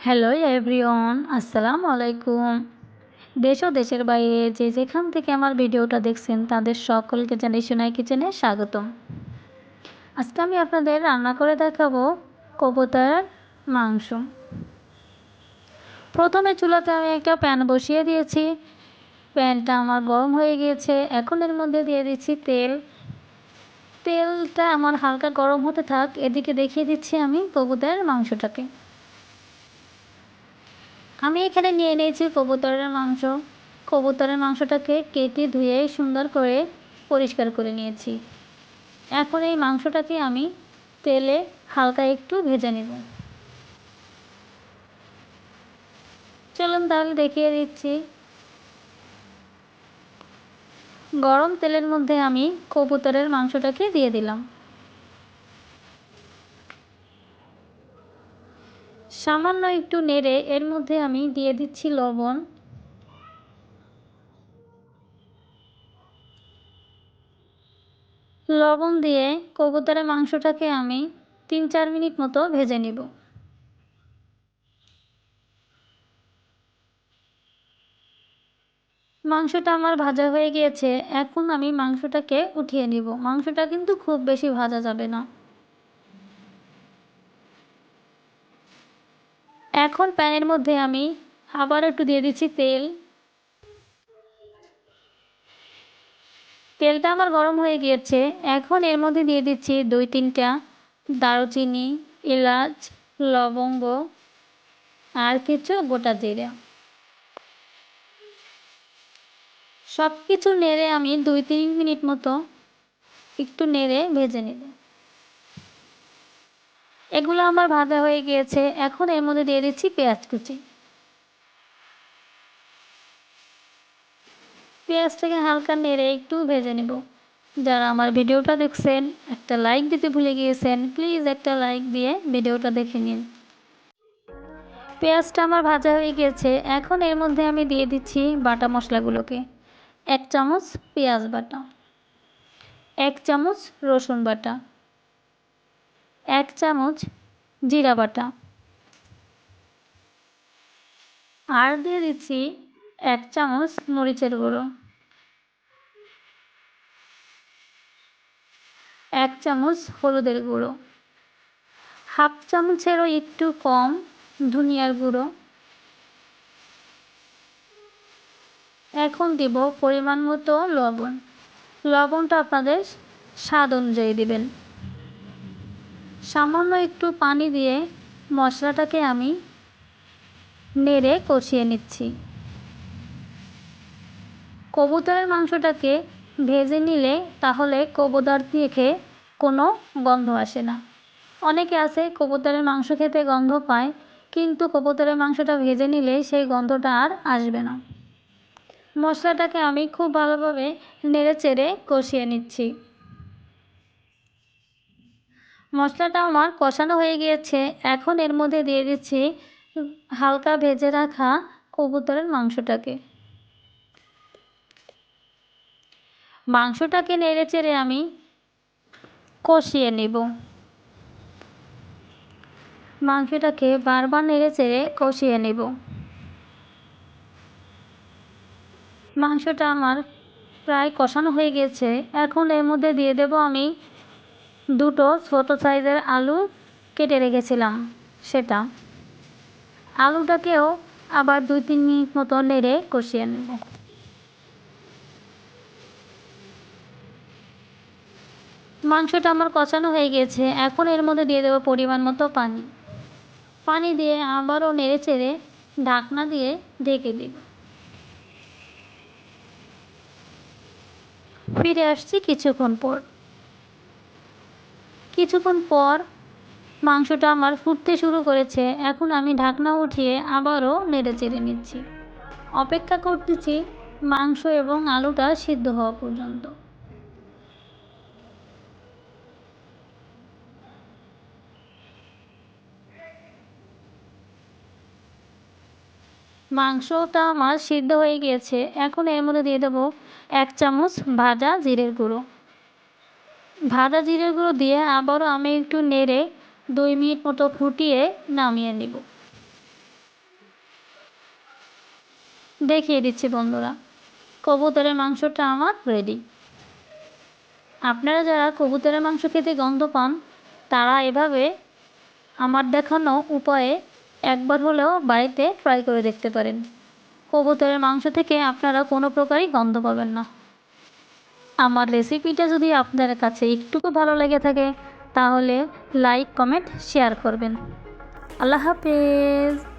Hello everyone আসসালামু আলাইকুম দেশ ও দেশের বাইরে যে যেখান থেকে আমার ভিডিওটা দেখছেন, তাদের সকলকে জানাই সোনাই কিচেনে স্বাগতম। আজকে আমি আপনাদের রান্না করে দেখাবো কবুতরের মাংস। প্রথমে চুলাতে আমি একটা প্যান বসিয়ে দিয়েছি। প্যানটা আমার গরম হয়ে গিয়েছে। এখন এর মধ্যে দিয়ে দিচ্ছি তেল। তেলটা আমার হালকা গরম হতে থাক, এদিকে দেখিয়ে দিচ্ছি আমি কবুতরের মাংসটাকে। আমি এখানে নিয়ে নিয়েছি কবুতরের মাংস। কবুতরের মাংসটাকে কেটে ধুয়ে সুন্দর করে পরিষ্কার করে নিয়েছি। এখন এই মাংসটাকে আমি তেলে হালকা একটু ভেজে নেব। চলুন তাহলে দেখিয়ে দিচ্ছি। গরম তেলের মধ্যে আমি কবুতরের মাংসটাকে দিয়ে দিলাম। সামান্য একটু নেড়ে এর মধ্যে আমি দিয়ে দিচ্ছি লবণ। লবণ দিয়ে কবুতরের মাংসটাকে আমি তিন চার মিনিট মতো ভেজে নিব। মাংসটা আমার ভাজা হয়ে গিয়েছে, এখন আমি মাংসটাকে উঠিয়ে নিব। মাংসটা কিন্তু খুব বেশি ভাজা যাবে না। এখন প্যানের মধ্যে আমি আবার একটু দিয়ে দিচ্ছি তেল। তেলটা আমার গরম হয়ে গিয়েছে। এখন এর মধ্যে দিয়ে দিচ্ছি দুই তিনটা দারুচিনি, এলাচ, লবঙ্গ আর কিছু গোটা জিরা। সব কিছু নেড়ে আমি দুই তিন মিনিট মতো একটু নেড়ে ভেজে নিব এগুলো আমার ভাজা হয়ে গিয়েছে। এখন এর মধ্যে দিয়ে দিচ্ছি পেঁয়াজ কুচি। পেঁয়াজটাকে হালকা নেড়ে একটু ভেজে নেব। যারা আমার ভিডিওটা দেখছেন, একটা লাইক দিতে ভুলে গিয়েছেন, প্লিজ একটা লাইক দিয়ে ভিডিওটা দেখে নিন। পেঁয়াজটা আমার ভাজা হয়ে গিয়েছে। এখন এর মধ্যে আমি দিয়ে দিচ্ছি বাটা মশলাগুলোকে। এক চামচ পেঁয়াজ বাটা। এক চামচ রসুন বাটা। এক চামচ জিরা বাটা। আর দিয়ে দিচ্ছি এক চামচ মরিচের গুঁড়ো। এক চামচ হলুদের গুঁড়ো। হাফ চামচেরও একটু কম ধনিয়ার গুঁড়ো। এখন দিব পরিমাণ মতো লবণ। লবণটা আপনাদের স্বাদ অনুযায়ী দিবেন। সামান্য একটু পানি দিয়ে মশলাটাকে আমি নেড়ে কষিয়ে নিচ্ছি। কবুতরের মাংসটাকে ভেজে নিলে তাহলে কবুতর থেকে কোনো গন্ধ আসে না। অনেকে আছে কবুতরের মাংস খেতে গন্ধ পায়, কিন্তু কবুতরের মাংসটা ভেজে নিলে সেই গন্ধটা আর আসবে না। মশলাটাকে আমি খুব ভালোভাবে নেড়ে চেড়ে কষিয়ে নিচ্ছি। মশলাটা আমার কষানো হয়ে গিয়েছে। এখন এর মধ্যে দিয়ে দিচ্ছি হালকা ভেজে রাখা কবুতরের মাংসটাকে। মাংসটাকে নেড়ে চেড়ে আমি কষিয়ে নেব। মাংসটাকে বারবার নেড়ে চেড়ে কষিয়ে নেব। মাংসটা আমার প্রায় কষানো হয়ে গেছে এখন এর মধ্যে দিয়ে দেব আমি দুটো ছোটো সাইজের আলু কেটে রেখেছিলাম, সেটা। আলুটাকেও আবার দুই তিন মিনিট মতো নেড়ে কষিয়ে নেব। মাংসটা আমার কষানো হয়ে গেছে, এখন এর মধ্যে দিয়ে দেবো পরিমাণ মতো পানি। পানি দিয়ে আবারও নেড়ে চেড়ে ঢাকনা দিয়ে ঢেকে দিই ফিরে আসছি কিছুক্ষণ পর। কিছুক্ষণ পর মাংসটা আমার ফুটতে শুরু করেছে। এখন আমি ঢাকনা উঠিয়ে আবারও নেড়ে চেড়ে নিচ্ছি। অপেক্ষা করতেছি মাংস এবং আলুটা সিদ্ধ হওয়া পর্যন্ত। মাংসটা আমার সিদ্ধ হয়ে গিয়েছে। এখন এর মধ্যে দিয়ে দেবো এক চামচ ভাজা জিরের গুঁড়ো। ভাজা জিরে গুঁড়ো দিয়ে আবারও আমি একটু নেড়ে দুই মিনিট মতো ফুটিয়ে নামিয়ে নিব। দেখিয়ে দিচ্ছি বন্ধুরা, কবুতরের মাংসটা আমার রেডি আপনারা যারা কবুতরের মাংস খেতে গন্ধ পান, তারা এভাবে আমার দেখানো উপায়ে একবার হলেও বাড়িতে ট্রাই করে দেখতে পারেন। কবুতরের মাংস থেকে আপনারা কোনো প্রকারই গন্ধ পাবেন না। আমার রেসিপিটা যদি আপনার কাছে একটুকু ভালো লেগে থাকে, তাহলে লাইক কমেন্ট শেয়ার করবেন। আল্লাহ হাফেজ।